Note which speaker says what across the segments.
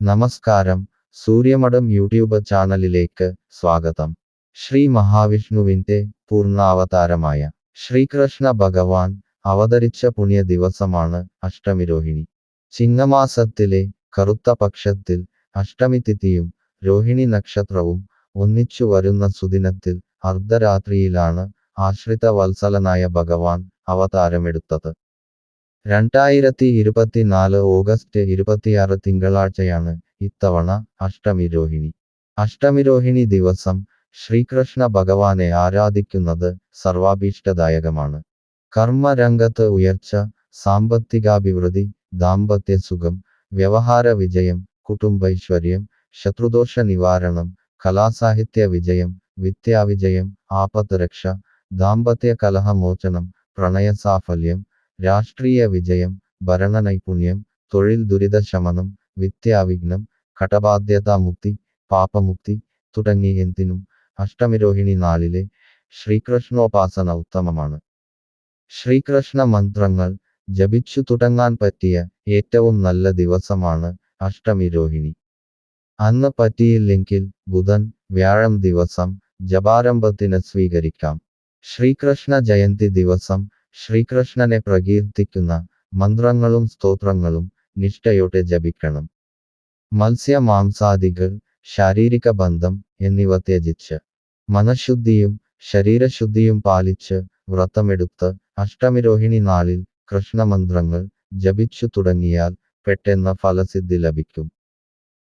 Speaker 1: നമസ്കാരം. സൂര്യമഠം യൂട്യൂബ് ചാനലിലേക്ക് സ്വാഗതം. ശ്രീ മഹാവിഷ്ണുവിന്റെ പൂർണാവതാരമായ ശ്രീകൃഷ്ണ ഭഗവാൻ അവതരിച്ച പുണ്യ ദിവസമാണ് അഷ്ടമിരോഹിണി. ചിങ്ങമാസത്തിലെ കറുത്ത പക്ഷത്തിൽ അഷ്ടമി തിഥിയും രോഹിണി നക്ഷത്രവും ഒന്നിച്ചു വരുന്ന സുദിനത്തിൽ അർദ്ധരാത്രിയിലാണ് ആശ്രിത വത്സലനായ ഭഗവാൻ അവതാരമെടുത്തത്. രണ്ടായിരത്തി ഇരുപത്തിനാല് ഓഗസ്റ്റ് ഇരുപത്തിയാറ് തിങ്കളാഴ്ചയാണ് ഇത്തവണ അഷ്ടമി രോഹിണി. അഷ്ടമി രോഹിണി ദിവസം ശ്രീകൃഷ്ണ ഭഗവാനെ ആരാധിക്കുന്നത് സർവാഭീഷ്ടദായകമാണ്. കർമ്മരംഗത്ത് ഉയർച്ച സാമ്പത്തികാഭിവൃദ്ധി ദാമ്പത്യ സുഖം വ്യവഹാര വിജയം കുടുംബൈശ്വര്യം ശത്രുദോഷ നിവാരണം കലാസാഹിത്യ വിജയം വിദ്യാവിജയം ആപത്ത് രക്ഷ ദാമ്പത്യ കലഹമോചനം പ്രണയസാഫല്യം രാഷ്ട്രീയ വിജയം ഭരണനൈപുണ്യം തൊഴിൽ ദുരിതശമനം വിദ്യാവിഘ്നം കടബാധ്യതാമുക്തി പാപമുക്തി തുടങ്ങി എന്തിനും അഷ്ടമിരോഹിണി നാളിലെ ശ്രീകൃഷ്ണോപാസന ഉത്തമമാണ്. ശ്രീകൃഷ്ണ മന്ത്രങ്ങൾ ജപിച്ചു തുടങ്ങാൻ പറ്റിയ ഏറ്റവും നല്ല ദിവസമാണ് അഷ്ടമിരോഹിണി. അന്ന് പറ്റിയില്ലെങ്കിൽ ബുധൻ വ്യാഴം ദിവസം ജപാരംഭത്തിന് സ്വീകരിക്കാം. ശ്രീകൃഷ്ണ ജയന്തി ദിവസം ശ്രീകൃഷ്ണനെ പ്രകീർത്തിക്കുന്ന മന്ത്രങ്ങളും സ്തോത്രങ്ങളും നിഷ്ഠയോടെ ജപിക്കണം. മത്സ്യ മാംസാദികൾ ശാരീരിക ബന്ധം എന്നിവ ത്യജിച്ച് മനഃശുദ്ധിയും ശരീരശുദ്ധിയും പാലിച്ച് വ്രതമെടുത്ത് അഷ്ടമിരോഹിണി നാളിൽ കൃഷ്ണമന്ത്രങ്ങൾ ജപിച്ചു തുടങ്ങിയാൽ പെട്ടെന്ന് ഫലസിദ്ധി ലഭിക്കും.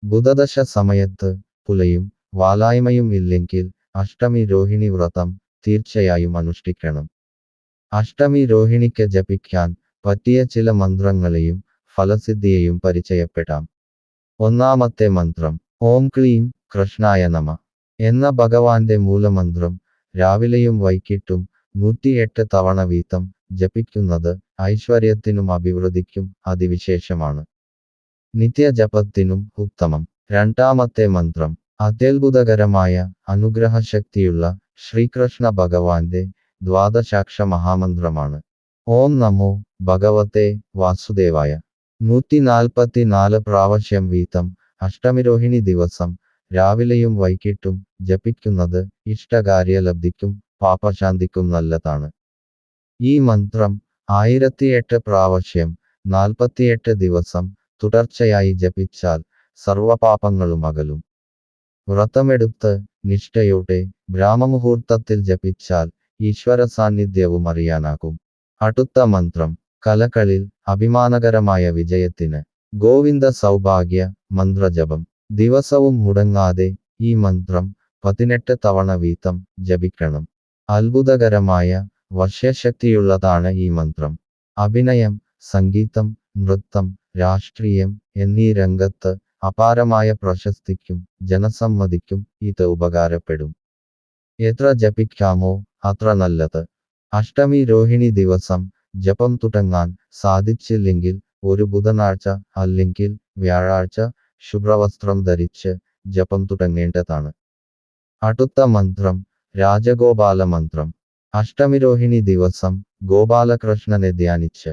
Speaker 1: ബുധദശ സമയത്ത് പുലയും വാലായ്മയും ഇല്ലെങ്കിൽ അഷ്ടമി രോഹിണി വ്രതം തീർച്ചയായും അനുഷ്ഠിക്കണം. അഷ്ടമി രോഹിണിക്ക് ജപിക്കാൻ പറ്റിയ ചില മന്ത്രങ്ങളെയും ഫലസിദ്ധിയെയും പരിചയപ്പെടാം. ഒന്നാമത്തെ മന്ത്രം ഓം ക്ലീം കൃഷ്ണായ നമ എന്ന ഭഗവാന്റെ മൂലമന്ത്രം രാവിലെയും വൈകിട്ടും നൂറ്റിയെട്ട് തവണ വീതം ജപിക്കുന്നത് ഐശ്വര്യത്തിനും അഭിവൃദ്ധിക്കും അതിവിശേഷമാണ്. നിത്യജപത്തിനും ഉത്തമം. രണ്ടാമത്തെ മന്ത്രം അത്യത്ഭുതകരമായ അനുഗ്രഹശക്തിയുള്ള ശ്രീകൃഷ്ണ ഭഗവാന്റെ ദ്വാദശാക്ഷ മഹാമന്ത്രമാണ് ഓം നമോ ഭഗവത്തെ വാസുദേവായ. നൂറ്റി നാൽപ്പത്തിനാല് പ്രാവശ്യം വീതം അഷ്ടമിരോഹിണി ദിവസം രാവിലെയും വൈകിട്ടും ജപിക്കുന്നത് ഇഷ്ടകാര്യലബ്ധിക്കും പാപശാന്തിക്കും നല്ലതാണ്. ഈ മന്ത്രം ആയിരത്തിയെട്ട് പ്രാവശ്യം നാൽപ്പത്തിയെട്ട് ദിവസം തുടർച്ചയായി ജപിച്ചാൽ സർവപാപങ്ങളും അകലും. വ്രതമെടുത്ത് നിഷ്ഠയോടെ ബ്രാഹ്മമുഹൂർത്തത്തിൽ ജപിച്ചാൽ ഈശ്വര സാന്നിധ്യവും അറിയാനാകും. അടുത്ത മന്ത്രം കലകളിൽ അഭിമാനകരമായ വിജയത്തിന്. ഗോവിന്ദ സൗഭാഗ്യ മന്ത്രജപം. ദിവസവും മുടങ്ങാതെ ഈ മന്ത്രം പതിനെട്ട് തവണ വീതം ജപിക്കണം. അത്ഭുതകരമായ വശ്യശക്തിയുള്ളതാണ് ഈ മന്ത്രം. അഭിനയം സംഗീതം നൃത്തം രാഷ്ട്രീയം എന്നീ രംഗത്ത് അപാരമായ പ്രശസ്തിക്കും ജനസമ്മതിക്കും ഇത് ഉപകാരപ്പെടും. എത്ര ജപിക്കാമോ അത്ര നല്ലത്. അഷ്ടമി രോഹിണി ദിവസം ജപം തുടങ്ങാൻ സാധിച്ചില്ലെങ്കിൽ ഒരു ബുധനാഴ്ച അല്ലെങ്കിൽ വ്യാഴാഴ്ച ശുഭ്രവസ്ത്രം ധരിച്ച് ജപം തുടങ്ങേണ്ടതാണ്. അടുത്ത മന്ത്രം രാജഗോപാല മന്ത്രം. അഷ്ടമിരോഹിണി ദിവസം ഗോപാലകൃഷ്ണനെ ധ്യാനിച്ച്.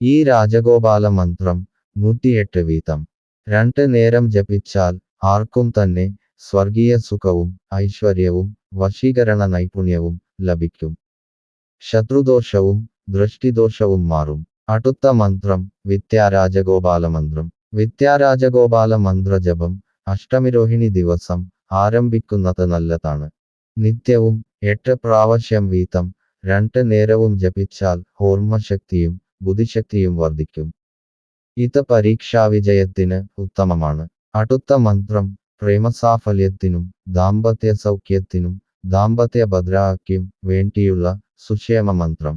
Speaker 1: ഈ രാജഗോപാല മന്ത്രം നൂറ്റിയെട്ട് വീതം. രണ്ട് നേരം ജപിച്ചാൽ ആർക്കും തന്നെ സ്വർഗീയ സുഖവും ഐശ്വര്യവും വശീകരണ നൈപുണ്യവും ലഭിക്കും. ശത്രുദോഷവും ദൃഷ്ടിദോഷവും മാറും. അടുത്ത മന്ത്രം വിദ്യാരാജഗോപാല മന്ത്രം വിദ്യാരാജഗോപാല മന്ത്രജപം അഷ്ടമിരോഹിണി ദിവസം ആരംഭിക്കുന്നത് നല്ലതാണ്. നിത്യവും എട്ട് പ്രാവശ്യം വീതം രണ്ട് നേരവും ജപിച്ചാൽ ഓർമ്മശക്തിയും ബുദ്ധിശക്തിയും വർദ്ധിക്കും. ഇത് പരീക്ഷാവിജയത്തിന് ഉത്തമമാണ്. അടുത്ത മന്ത്രം പ്രേമസാഫല്യത്തിനും ദാമ്പത്യ സൗഖ്യത്തിനും ദാമ്പത്യ ഭദ്രാക്കും വേണ്ടിയുള്ള സുക്ഷേമ മന്ത്രം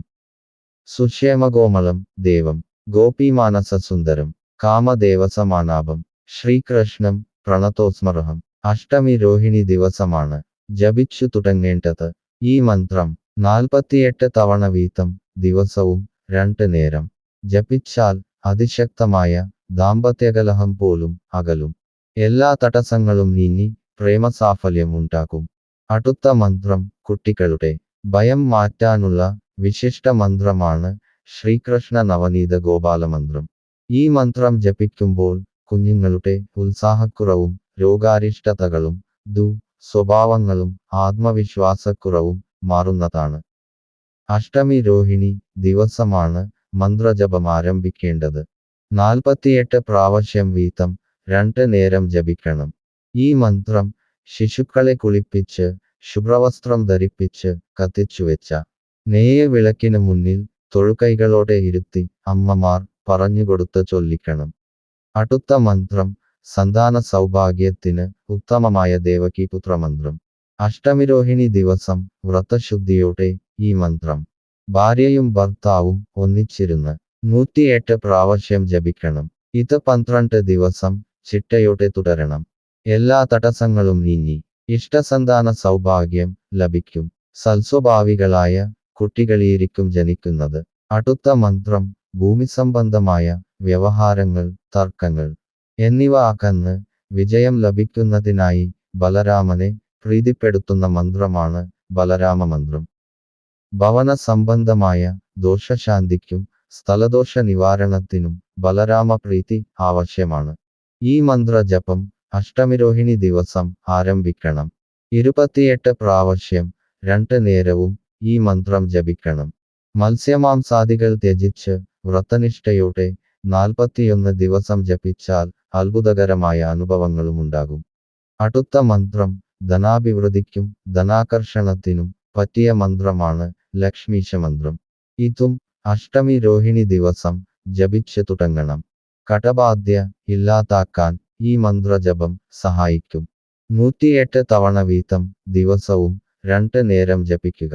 Speaker 1: സുക്ഷേമഗോമളം ദേവം. ഗോപീമാനസ സുന്ദരം കാമദേവസമാനാപം ശ്രീകൃഷ്ണം പ്രണതോസ്മർഹം. അഷ്ടമി രോഹിണി ദിവസമാണ്. ജപിച്ചു തുടങ്ങേണ്ടത്. ഈ മന്ത്രം നാൽപ്പത്തിയെട്ട് തവണ വീതം ദിവസവും രണ്ട് നേരം. ജപിച്ചാൽ അതിശക്തമായ ദാമ്പത്യകലഹം പോലും അകലും. എല്ലാ തടസ്സങ്ങളും നീങ്ങി പ്രേമസാഫല്യം ഉണ്ടാകും അടുത്ത മന്ത്രം കുട്ടികളുടെ ഭയം മാറ്റാനുള്ള വിശിഷ്ട മന്ത്രമാണ് ശ്രീകൃഷ്ണ നവനീത ഗോപാല മന്ത്രം. ഈ മന്ത്രം ജപിക്കുമ്പോൾ കുഞ്ഞുങ്ങളുടെ ഉത്സാഹക്കുറവും രോഗാരിഷ്ടതകളും ദു സ്വഭാവങ്ങളും ആത്മവിശ്വാസക്കുറവും മാറുന്നതാണ്. അഷ്ടമി രോഹിണി ദിവസമാണ് മന്ത്രജപം ആരംഭിക്കേണ്ടത്. നാൽപ്പത്തിയെട്ട് പ്രാവശ്യം വീതം രണ്ട് നേരം ജപിക്കണം. ഈ മന്ത്രം ശിശുക്കളെ കുളിപ്പിച്ച് ശുഭ്രവസ്ത്രം ധരിപ്പിച്ച് കത്തിച്ചുവെച്ച നെയ്യ വിളക്കിന് മുന്നിൽ തൊഴുകൈകളോടെ ഇരുത്തി അമ്മമാർ പറഞ്ഞുകൊടുത്ത് ചൊല്ലിക്കണം. അടുത്ത മന്ത്രം സന്താന സൗഭാഗ്യത്തിന് ഉത്തമമായ ദേവകി പുത്രമന്ത്രം അഷ്ടമിരോഹിണി ദിവസം വ്രതശുദ്ധിയോടെ ഈ മന്ത്രം. ഭാര്യയും ഭർത്താവും ഒന്നിച്ചിരുന്ന് നൂറ്റിയെട്ട് പ്രാവശ്യം ജപിക്കണം. ഇത് പന്ത്രണ്ട് ദിവസം ചിട്ടയോടെ തുടരണം. എല്ലാ തടസ്സങ്ങളും നീങ്ങി. ഇഷ്ടസന്താന സൗഭാഗ്യം ലഭിക്കും. സൽസ്വഭാവികളായ കുട്ടികളിയിരിക്കും ജനിക്കുന്നത്. അടുത്ത മന്ത്രം ഭൂമി സംബന്ധമായ വ്യവഹാരങ്ങൾ തർക്കങ്ങൾ എന്നിവ അകന്ന് വിജയം ലഭിക്കുന്നതിനായി ബലരാമനെ പ്രീതിപ്പെടുത്തുന്ന മന്ത്രമാണ് ബലരാമ മന്ത്രം ഭവന സംബന്ധമായ ദോഷശാന്തിക്കും സ്ഥലദോഷ നിവാരണത്തിനും ബലരാമ പ്രീതി ആവശ്യമാണ്. ഈ മന്ത്രജപം അഷ്ടമിരോഹിണി ദിവസം ആരംഭിക്കണം. ഇരുപത്തിയെട്ട് പ്രാവശ്യം രണ്ട് നേരവും ഈ മന്ത്രം ജപിക്കണം. മത്സ്യമാംസാദികൾ ത്യജിച്ച് വ്രതനിഷ്ഠയോടെ നാൽപ്പത്തിയൊന്ന് ദിവസം ജപിച്ചാൽ അത്ഭുതകരമായ അനുഭവങ്ങളുമുണ്ടാകും അടുത്ത മന്ത്രം ധനാഭിവൃദ്ധിക്കും ധനാകർഷണത്തിനും പറ്റിയ മന്ത്രമാണ് ലക്ഷ്മീശ മന്ത്രം ഇതും അഷ്ടമി രോഹിണി ദിവസം ജപിച്ചു തുടങ്ങണം. കടബാധ്യ ഇല്ലാതാക്കാൻ ഈ മന്ത്രജപം സഹായിക്കും. നൂറ്റിയെട്ട് തവണ വീതം ദിവസവും രണ്ട് നേരം ജപിക്കുക.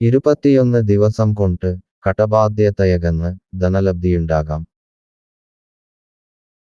Speaker 1: ഇരുപത്തിയൊന്ന് ദിവസം കൊണ്ട് കടബാധ്യതയകന്ന് ധനലബ്ധിയുണ്ടാകാം.